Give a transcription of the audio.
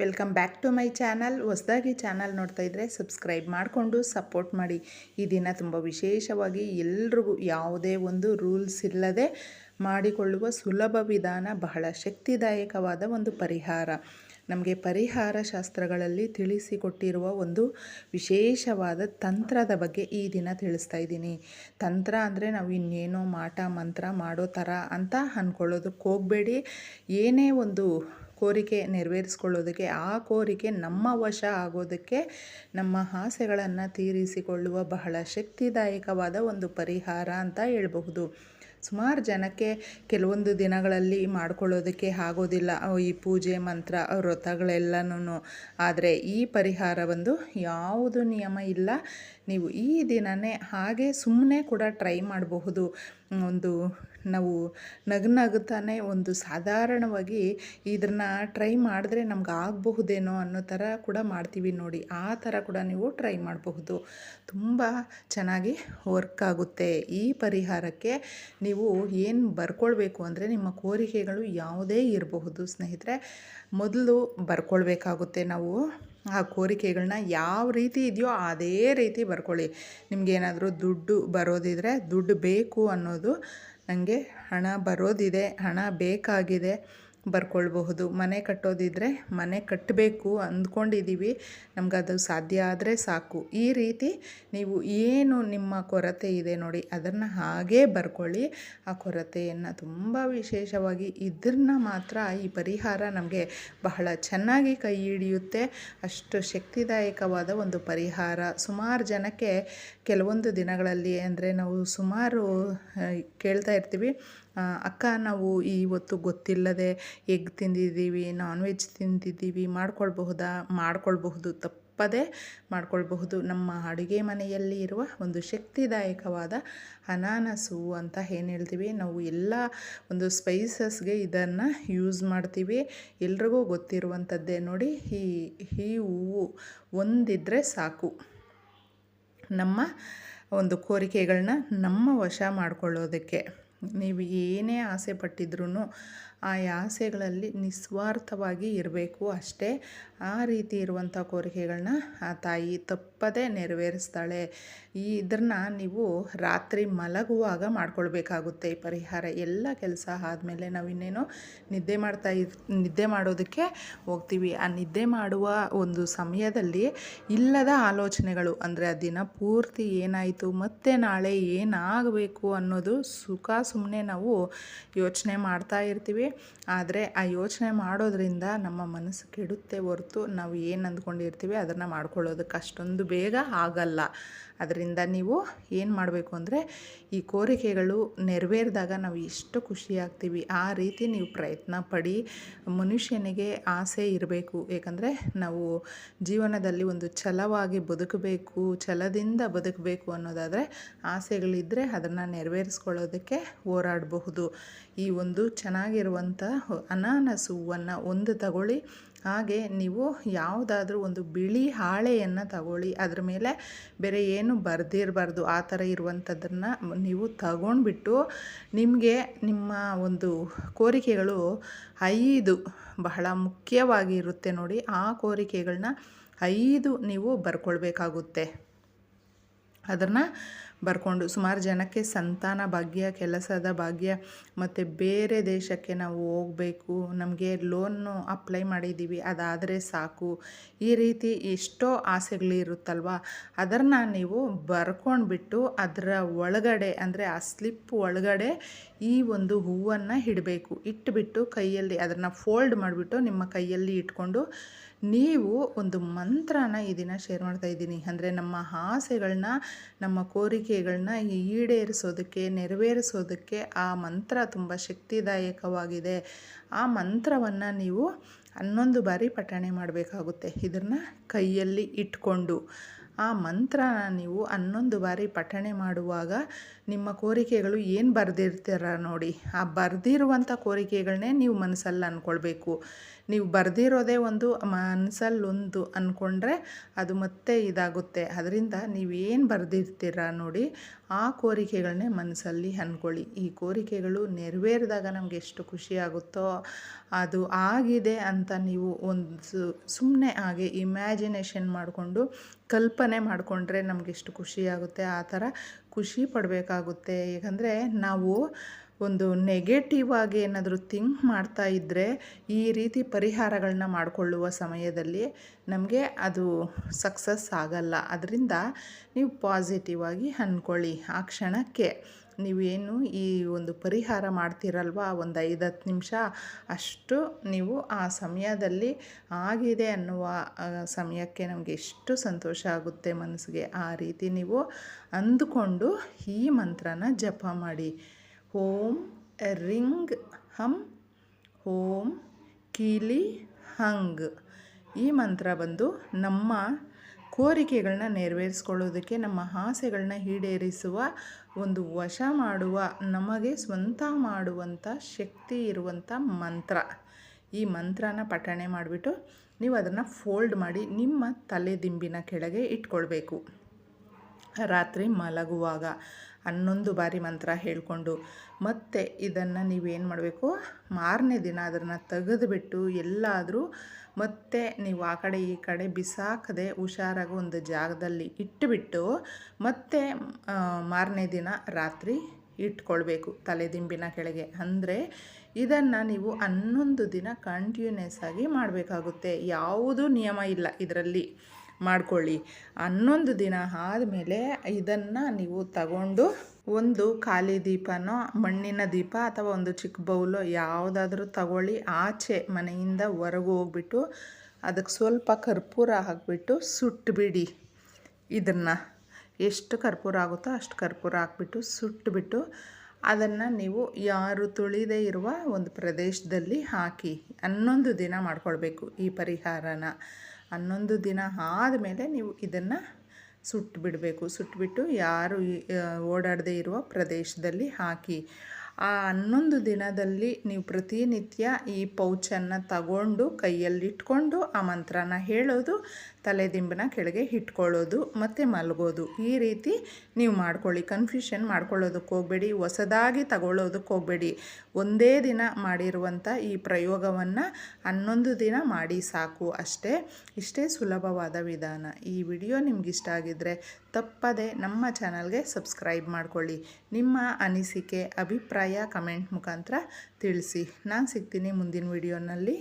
Welcome back to my channel. ಹೊಸದಾಗಿ channel ನೋಡ್ತಾ ಇದ್ದರೆ ಸಬ್ಸ್ಕ್ರೈಬ್ ಮಾಡಿಕೊಂಡು ಸಪೋರ್ಟ್ ಮಾಡಿ. ಈ ದಿನ ತುಂಬ ವಿಶೇಷವಾಗಿ ಎಲ್ರಿಗೂ ಯಾವುದೇ ಒಂದು ರೂಲ್ಸ್ ಇಲ್ಲದೆ ಮಾಡಿಕೊಳ್ಳುವ ಸುಲಭ ವಿಧಾನ, ಬಹಳ ಶಕ್ತಿದಾಯಕವಾದ ಒಂದು ಪರಿಹಾರ. ನಮಗೆ ಪರಿಹಾರ ಶಾಸ್ತ್ರಗಳಲ್ಲಿ ತಿಳಿಸಿಕೊಟ್ಟಿರುವ ಒಂದು ವಿಶೇಷವಾದ ತಂತ್ರದ ಬಗ್ಗೆ ಈ ದಿನ ತಿಳಿಸ್ತಾ ಇದ್ದೀನಿ. ತಂತ್ರ ಅಂದರೆ ನಾವು ಇನ್ನೇನೋ ಮಾಟ, ಮಂತ್ರ ಮಾಡೋ ಥರ ಅಂತ ಅಂದ್ಕೊಳ್ಳೋದಕ್ಕೆ ಹೋಗಬೇಡಿ. ಏನೇ ಒಂದು ಕೋರಿಕೆ ನೆರವೇರಿಸ್ಕೊಳ್ಳೋದಕ್ಕೆ, ಆ ಕೋರಿಕೆ ನಮ್ಮ ವಶ ಆಗೋದಕ್ಕೆ ನಮ್ಮ ಆಸೆಗಳನ್ನು ತೀರಿಸಿಕೊಳ್ಳುವ ಬಹಳ ಶಕ್ತಿದಾಯಕವಾದ ಒಂದು ಪರಿಹಾರ ಅಂತ ಹೇಳಬಹುದು. ಸುಮಾರು ಜನಕ್ಕೆ ಕೆಲವೊಂದು ದಿನಗಳಲ್ಲಿ ಮಾಡ್ಕೊಳ್ಳೋದಕ್ಕೆ ಆಗೋದಿಲ್ಲ. ಈ ಪೂಜೆ, ಮಂತ್ರ ವ್ರತಗಳೆಲ್ಲನೂ ಆದರೆ ಈ ಪರಿಹಾರ ಒಂದು ಯಾವುದು ನಿಯಮ ಇಲ್ಲ. ನೀವು ಈ ದಿನವೇ ಹಾಗೆ ಸುಮ್ಮನೆ ಕೂಡ ಟ್ರೈ ಮಾಡಬಹುದು. ಒಂದು ನಾವು ನಗು ನಗುತ್ತಾನೆ ಒಂದು ಸಾಧಾರಣವಾಗಿ ಇದನ್ನು ಟ್ರೈ ಮಾಡಿದ್ರೆ ನಮ್ಗೆ ಆಗಬಹುದೇನೋ ಅನ್ನೋ ಥರ ಕೂಡ ಮಾಡ್ತೀವಿ ನೋಡಿ. ಆ ಥರ ಕೂಡ ನೀವು ಟ್ರೈ ಮಾಡಬಹುದು. ತುಂಬ ಚೆನ್ನಾಗಿ ವರ್ಕ್ ಆಗುತ್ತೆ. ಈ ಪರಿಹಾರಕ್ಕೆ ನೀವು ಏನು ಬರ್ಕೊಳ್ಬೇಕು ಅಂದರೆ ನಿಮ್ಮ ಕೋರಿಕೆಗಳು ಯಾವುದೇ ಇರಬಹುದು. ಸ್ನೇಹಿತರೆ, ಮೊದಲು ಬರ್ಕೊಳ್ಬೇಕಾಗುತ್ತೆ ನಾವು ಆ ಕೋರಿಕೆಗಳನ್ನ ಯಾವ ರೀತಿ ಇದೆಯೋ ಅದೇ ರೀತಿ ಬರ್ಕೊಳ್ಳಿ. ನಿಮಗೇನಾದರೂ ದುಡ್ಡು ಬರೋದಿದ್ರೆ ದುಡ್ಡು ಬೇಕು ಅನ್ನೋದು ನನಗೆ ಹಣ ಬರೋದಿದೆ ಹಣ ಬೇಕಾಗಿದೆ. ಬರ್ಕೊಳ್ಬಹುದು. ಮನೆ ಕಟ್ಟೋದಿದ್ರೆ ಮನೆ ಕಟ್ಟಬೇಕು ಅಂದ್ಕೊಂಡಿದ್ದೀವಿ ನಮಗದು ಸಾಧ್ಯ ಆದರೆ ಸಾಕು. ಈ ರೀತಿ ನೀವು ಏನು ನಿಮ್ಮ ಕೊರತೆ ಇದೆ ನೋಡಿ, ಅದನ್ನು ಹಾಗೇ ಬರ್ಕೊಳ್ಳಿ. ಆ ಕೊರತೆಯನ್ನು ತುಂಬ ವಿಶೇಷವಾಗಿ ಇದನ್ನ ಮಾತ್ರ ಈ ಪರಿಹಾರ ನಮಗೆ ಬಹಳ ಚೆನ್ನಾಗಿ ಕೈ ಹಿಡಿಯುತ್ತೆ. ಅಷ್ಟು ಶಕ್ತಿದಾಯಕವಾದ ಒಂದು ಪರಿಹಾರ. ಸುಮಾರು ಜನಕ್ಕೆ ಕೆಲವೊಂದು ದಿನಗಳಲ್ಲಿ ಅಂದರೆ ನಾವು ಸುಮಾರು ಕೇಳ್ತಾ ಇರ್ತೀವಿ. ಅಕ್ಕ, ನಾವು ಇವತ್ತು ಗೊತ್ತಿಲ್ಲದೆ ಎಗ್ ತಿಂದಿದ್ದೀವಿ ನಾನ್ ವೆಜ್ ತಿಂದಿದ್ದೀವಿ, ಮಾಡ್ಕೊಳ್ಬಹುದಾ? ಮಾಡ್ಕೊಳ್ಬಹುದು, ತಪ್ಪದೇ ಮಾಡ್ಕೊಳ್ಬಹುದು. ನಮ್ಮ ಅಡುಗೆ ಮನೆಯಲ್ಲಿ ಇರುವ ಒಂದು ಶಕ್ತಿದಾಯಕವಾದ ಅನಾನಸು ಅಂತ ಏನು ಹೇಳ್ತೀವಿ? ನಾವು ಎಲ್ಲ ಒಂದು ಸ್ಪೈಸಸ್ಗೆ ಇದನ್ನು ಯೂಸ್ ಮಾಡ್ತೀವಿ. ಎಲ್ರಿಗೂ ಗೊತ್ತಿರುವಂಥದ್ದೇ ನೋಡಿ, ಈ ಈ ಹೂವು ಒಂದಿದ್ದರೆ ಸಾಕು. ನಮ್ಮ ಒಂದು ಕೋರಿಕೆಗಳನ್ನ ನಮ್ಮ ವಶ ಮಾಡಿಕೊಳ್ಳೋದಕ್ಕೆ. ನೀವು ಏನೇ ಆಸೆ ಪಟ್ಟಿದ್ರೂ ಆ ಆಸೆಗಳಲ್ಲಿ ನಿಸ್ವಾರ್ಥವಾಗಿ ಇರಬೇಕು ಅಷ್ಟೇ. ಆ ರೀತಿ ಇರುವಂಥ ಕೋರಿಕೆಗಳನ್ನ ಆ ತಾಯಿ ತಪ್ಪದೇ ನೆರವೇರಿಸ್ತಾಳೆ. ಈ ಇದನ್ನು ನೀವು ರಾತ್ರಿ ಮಲಗುವಾಗ ಮಾಡ್ಕೊಳ್ಬೇಕಾಗುತ್ತೆ ಈ ಪರಿಹಾರ. ಎಲ್ಲ ಕೆಲಸ ಆದಮೇಲೆ ನಾವು ಇನ್ನೇನೋ ನಿದ್ದೆ ಮಾಡ್ತಾ ನಿದ್ದೆ ಮಾಡೋದಕ್ಕೆ ಹೋಗ್ತೀವಿ. ಆ ನಿದ್ದೆ ಮಾಡುವ ಒಂದು ಸಮಯದಲ್ಲಿ ಇಲ್ಲದ ಆಲೋಚನೆಗಳು, ಅಂದರೆ ಆ ದಿನ ಪೂರ್ತಿ ಏನಾಯಿತು, ಮತ್ತೆ ನಾಳೆ ಏನಾಗಬೇಕು ಅನ್ನೋದು ಸುಖ ಸುಮ್ಮನೆ ನಾವು ಯೋಚನೆ ಮಾಡ್ತಾ ಇರ್ತೀವಿ. ಆದರೆ ಆ ಯೋಚನೆ ಮಾಡೋದ್ರಿಂದ ನಮ್ಮ ಮನಸ್ಸು ಕೆಡುತ್ತೆ ಹೊರತು ನಾವು ಏನು ಅಂದ್ಕೊಂಡಿರ್ತೀವಿ ಅದನ್ನು ಮಾಡ್ಕೊಳ್ಳೋದಕ್ಕೆ ಅಷ್ಟೊಂದು ಬೇಗ ಆಗಲ್ಲ. ಅದರಿಂದ ನೀವು ಏನು ಮಾಡಬೇಕು ಅಂದರೆ ಈ ಕೋರಿಕೆಗಳು ನೆರವೇರಿದಾಗ ನಾವು ಎಷ್ಟು ಖುಷಿಯಾಗ್ತೀವಿ ಆ ರೀತಿ ನೀವು ಪ್ರಯತ್ನ ಪಡಿ. ಮನುಷ್ಯನಿಗೆ ಆಸೆ ಇರಬೇಕು, ಏಕೆಂದರೆ ನಾವು ಜೀವನದಲ್ಲಿ ಒಂದು ಛಲವಾಗಿ ಬದುಕಬೇಕು, ಛಲದಿಂದ ಬದುಕಬೇಕು ಅನ್ನೋದಾದರೆ ಆಸೆಗಳಿದ್ದರೆ ಅದನ್ನು ನೆರವೇರಿಸ್ಕೊಳ್ಳೋದಕ್ಕೆ ಹೋರಾಡಬಹುದು. ಈ ಒಂದು ಚೆನ್ನಾಗಿರುವಂಥ ಅನಾನಸ್ ಹೂವನ್ನು ಒಂದು ತಗೊಳ್ಳಿ ಹಾಗೆ ನೀವು ಯಾವುದಾದ್ರೂ ಒಂದು ಬಿಳಿ ಹಾಳೆಯನ್ನು ತಗೊಳ್ಳಿ. ಅದ್ರ ಮೇಲೆ ಬೇರೆ ಏನು ಬರೆದಿರಬಾರ್ದು. ಆ ಥರ ಇರುವಂಥದ್ದನ್ನು ನೀವು ತಗೊಂಡ್ಬಿಟ್ಟು ನಿಮಗೆ ನಿಮ್ಮ ಒಂದು ಕೋರಿಕೆಗಳು ಐದು ಬಹಳ ಮುಖ್ಯವಾಗಿರುತ್ತೆ ನೋಡಿ. ಆ ಕೋರಿಕೆಗಳನ್ನ ಐದು ನೀವು ಬರ್ಕೊಳ್ಬೇಕಾಗುತ್ತೆ. ಅದನ್ನು ಬರ್ಕೊಂಡು ಸುಮಾರು ಜನಕ್ಕೆ ಸಂತಾನ ಭಾಗ್ಯ, ಕೆಲಸದ ಭಾಗ್ಯ, ಮತ್ತು ಬೇರೆ ದೇಶಕ್ಕೆ ನಾವು ಹೋಗಬೇಕು, ನಮಗೆ ಲೋನು ಅಪ್ಲೈ ಮಾಡಿದ್ದೀವಿ ಅದಾದರೆ ಸಾಕು. ಈ ರೀತಿ ಎಷ್ಟೋ ಆಸೆಗಳಿರುತ್ತಲ್ವ? ಅದನ್ನು ನೀವು ಬರ್ಕೊಂಡ್ಬಿಟ್ಟು ಅದರ ಒಳಗಡೆ, ಅಂದರೆ ಆ ಸ್ಲಿಪ್ ಒಳಗಡೆ ಈ ಒಂದು ಹೂವನ್ನು ಇಡಬೇಕು. ಇಟ್ಬಿಟ್ಟು ಕೈಯಲ್ಲಿ ಅದನ್ನು ಫೋಲ್ಡ್ ಮಾಡಿಬಿಟ್ಟು ನಿಮ್ಮ ಕೈಯಲ್ಲಿ ಇಟ್ಕೊಂಡು ನೀವು ಒಂದು ಮಂತ್ರನ ಈ ದಿನ ಶೇರ್ ಮಾಡ್ತಾ ಇದ್ದೀನಿ. ಅಂದರೆ ನಮ್ಮ ಆಸೆಗಳನ್ನ ನಮ್ಮ ಕೋರಿಕೆಗಳನ್ನ ಈಡೇರಿಸೋದಕ್ಕೆ, ನೆರವೇರಿಸೋದಕ್ಕೆ ಆ ಮಂತ್ರ ತುಂಬ ಶಕ್ತಿದಾಯಕವಾಗಿದೆ. ಆ ಮಂತ್ರವನ್ನು ನೀವು ಹನ್ನೊಂದು ಬಾರಿ ಪಠಣೆ ಮಾಡಬೇಕಾಗುತ್ತೆ. ಇದನ್ನು ಕೈಯಲ್ಲಿ ಇಟ್ಕೊಂಡು. ಆ ಮಂತ್ರ ನೀವು ಹನ್ನೊಂದು ಬಾರಿ ಪಠಣೆ ಮಾಡುವಾಗ ನಿಮ್ಮ ಕೋರಿಕೆಗಳು ಏನು ಬರೆದಿರ್ತೀರ ನೋಡಿ. ಆ ಬರೆದಿರುವಂಥ ಕೋರಿಕೆಗಳನ್ನೇ ನೀವು ಮನಸ್ಸಲ್ಲಿ ಅಂದ್ಕೊಳ್ಬೇಕು ನೀವು ಬರೆದಿರೋದೇ ಒಂದು ಮನಸ್ಸಲ್ಲೊಂದು ಅಂದ್ಕೊಂಡ್ರೆ ಅದು ಮತ್ತೆ ಇದಾಗುತ್ತೆ. ಅದರಿಂದ ನೀವೇನು ಬರೆದಿರ್ತೀರ ನೋಡಿ ಆ ಕೋರಿಕೆಗಳನ್ನೇ ಮನಸ್ಸಲ್ಲಿ ಅಂದ್ಕೊಳ್ಳಿ ಈ ಕೋರಿಕೆಗಳು ನೆರವೇರಿದಾಗ ನಮಗೆ ಎಷ್ಟು ಖುಷಿ ಆಗುತ್ತೋ ಅದು ಆಗಿದೆ ಅಂತ ನೀವು ಒಂದು ಸುಮ್ಮನೆ ಹಾಗೆ ಇಮ್ಯಾಜಿನೇಷನ್ ಮಾಡಿಕೊಂಡು ಕಲ್ಪನೆ ಮಾಡಿಕೊಂಡ್ರೆ ನಮಗೆಷ್ಟು ಖುಷಿಯಾಗುತ್ತೆ ಆ ಥರ ಖುಷಿ ಪಡಬೇಕಾಗುತ್ತೆ. ಏಕೆಂದರೆ ನಾವು ಒಂದು ನೆಗೆಟಿವ್ ಆಗಿ ಏನಾದರೂ ಥಿಂಕ್ ಮಾಡ್ತಾ ಇದ್ದರೆ ಈ ರೀತಿ ಪರಿಹಾರಗಳನ್ನ ಮಾಡಿಕೊಳ್ಳುವ ಸಮಯದಲ್ಲಿ ನಮಗೆ ಅದು ಸಕ್ಸಸ್ ಆಗಲ್ಲ. ಅದರಿಂದ ನೀವು ಪಾಸಿಟಿವ್ ಆಗಿ ಅಂದ್ಕೊಳ್ಳಿ ಆ ಕ್ಷಣಕ್ಕೆ. ನೀವೇನು ಈ ಒಂದು ಪರಿಹಾರ ಮಾಡ್ತೀರಲ್ವ? ಒಂದು ಐದು ಹತ್ತು ನಿಮಿಷ ಅಷ್ಟು ನೀವು ಆ ಸಮಯದಲ್ಲಿ ಆಗಿದೆ ಅನ್ನುವ ಸಮಯಕ್ಕೆ ನಮಗೆ ಎಷ್ಟು ಸಂತೋಷ ಆಗುತ್ತೆ ಮನಸ್ಸಿಗೆ. ಆ ರೀತಿ ನೀವು ಅಂದುಕೊಂಡು ಈ ಮಂತ್ರನ ಜಪ ಮಾಡಿ. ಓಂ ರಿಂಗ್ ಹಂ, ಓಂ ಕೀಲಿ ಹಂಗ್. ಈ ಮಂತ್ರ ಬಂದು ನಮ್ಮ ಕೋರಿಕೆಗಳನ್ನ ನೆರವೇರಿಸ್ಕೊಳ್ಳೋದಕ್ಕೆ ನಮ್ಮ ಆಸೆಗಳನ್ನ ಈಡೇರಿಸುವ ಒಂದು ವಶ ಮಾಡುವ, ನಮಗೆ ಸ್ವಂತ ಮಾಡುವಂಥ ಶಕ್ತಿ ಇರುವಂಥ ಮಂತ್ರ. ಈ ಮಂತ್ರನ ಪಠಣೆ ಮಾಡಿಬಿಟ್ಟು ನೀವು ಅದನ್ನು ಫೋಲ್ಡ್ ಮಾಡಿ ನಿಮ್ಮ ತಲೆ ದಿಂಬಿನ ಕೆಳಗೆ ಇಟ್ಕೊಳ್ಬೇಕು. ರಾತ್ರಿ ಮಲಗುವಾಗ ಹನ್ನೊಂದು ಬಾರಿ ಮಂತ್ರ ಹೇಳಿಕೊಂಡು ಮತ್ತೆ ಇದನ್ನು ನೀವೇನು ಮಾಡಬೇಕು? ಮಾರನೇ ದಿನ ಅದನ್ನು ತೆಗೆದುಬಿಟ್ಟು ಎಲ್ಲಾದರೂ ಮತ್ತೆ ನೀವು ಆ ಕಡೆ ಈ ಕಡೆ ಬಿಸಾಕದೆ ಹುಷಾರಾಗಿ ಒಂದು ಜಾಗದಲ್ಲಿ ಇಟ್ಟುಬಿಟ್ಟು ಮತ್ತೆ ಮಾರನೇ ದಿನ ರಾತ್ರಿ ಇಟ್ಕೊಳ್ಬೇಕು ತಲೆದಿಂಬಿನ ಕೆಳಗೆ. ಅಂದರೆ ಇದನ್ನು ನೀವು ಹನ್ನೊಂದು ದಿನ ಕಂಟಿನ್ಯೂಸ್ ಆಗಿ ಮಾಡಬೇಕಾಗುತ್ತೆ. ಯಾವುದೂ ನಿಯಮ ಇಲ್ಲ ಇದರಲ್ಲಿ. ಮಾಡ್ಕೊಳ್ಳಿ. ಹನ್ನೊಂದು ದಿನ ಆದಮೇಲೆ ಇದನ್ನು ನೀವು ತಗೊಂಡು ಒಂದು ಖಾಲಿ ದೀಪನೋ, ಮಣ್ಣಿನ ದೀಪ ಅಥವಾ ಒಂದು ಚಿಕ್ಕ ಬೌಲು ಯಾವುದಾದ್ರೂ ತಗೊಳ್ಳಿ. ಆಚೆ ಮನೆಯಿಂದ ಹೊರಗೆ ಹೋಗ್ಬಿಟ್ಟು ಅದಕ್ಕೆ ಸ್ವಲ್ಪ ಕರ್ಪೂರ ಹಾಕಿಬಿಟ್ಟು ಸುಟ್ಟುಬಿಡಿ ಇದನ್ನು. ಎಷ್ಟು ಕರ್ಪೂರ ಆಗುತ್ತೋ ಅಷ್ಟು ಕರ್ಪೂರ ಹಾಕ್ಬಿಟ್ಟು ಸುಟ್ಟುಬಿಟ್ಟು ಅದನ್ನು ನೀವು ಯಾರು ತುಳಿದೇ ಇರುವ ಒಂದು ಪ್ರದೇಶದಲ್ಲಿ ಹಾಕಿ. ಹನ್ನೊಂದು ದಿನ ಮಾಡ್ಕೊಳ್ಬೇಕು ಈ ಪರಿಹಾರನ. ಹನ್ನೊಂದು ದಿನ ಆದಮೇಲೆ ನೀವು ಇದನ್ನು ಸುಟ್ಟು ಬಿಡಬೇಕು ಸುಟ್ಟುಬಿಟ್ಟು ಯಾರು ಓಡಾಡದೇ ಇರುವ ಪ್ರದೇಶದಲ್ಲಿ ಹಾಕಿ. ಆ ಹನ್ನೊಂದು ದಿನದಲ್ಲಿ ನೀವು ಪ್ರತಿನಿತ್ಯ ಈ ಪೌಚನ್ನು ತಗೊಂಡು ಕೈಯಲ್ಲಿಟ್ಕೊಂಡು ಆ ಮಂತ್ರನ ಹೇಳೋದು ತಲೆ ದಿಂಬನ ಕೆಳಗೆ ಇಟ್ಕೊಳ್ಳೋದು ಮತ್ತು ಮಲಗೋದು. ಈ ರೀತಿ ನೀವು ಮಾಡ್ಕೊಳ್ಳಿ. ಕನ್ಫ್ಯೂಷನ್ ಮಾಡ್ಕೊಳ್ಳೋದಕ್ಕೆ ಹೋಗಬೇಡಿ. ಹೊಸದಾಗಿ ತಗೊಳ್ಳೋದಕ್ಕೆ ಹೋಗಬೇಡಿ. ಒಂದೇ ದಿನ ಮಾಡಿರುವಂಥ ಈ ಪ್ರಯೋಗವನ್ನು ಹನ್ನೊಂದು ದಿನ ಮಾಡಿ ಸಾಕು. ಅಷ್ಟೇ, ಇಷ್ಟೇ ಸುಲಭವಾದ ವಿಧಾನ. ಈ ವಿಡಿಯೋ ನಿಮ್ಗೆ ಇಷ್ಟ ಆಗಿದ್ದರೆ ತಪ್ಪದೆ ನಮ್ಮ ಚಾನಲ್ಗೆ ಸಬ್ಸ್ಕ್ರೈಬ್ ಮಾಡಿಕೊಳ್ಳಿ. ನಿಮ್ಮ ಅನಿಸಿಕೆ, ಅಭಿಪ್ರಾಯ ಕಮೆಂಟ್ ಮುಖಾಂತರ ತಿಳಿಸಿ. ನಾನು ಸಿಗ್ತೀನಿ ಮುಂದಿನ ವಿಡಿಯೋನಲ್ಲಿ.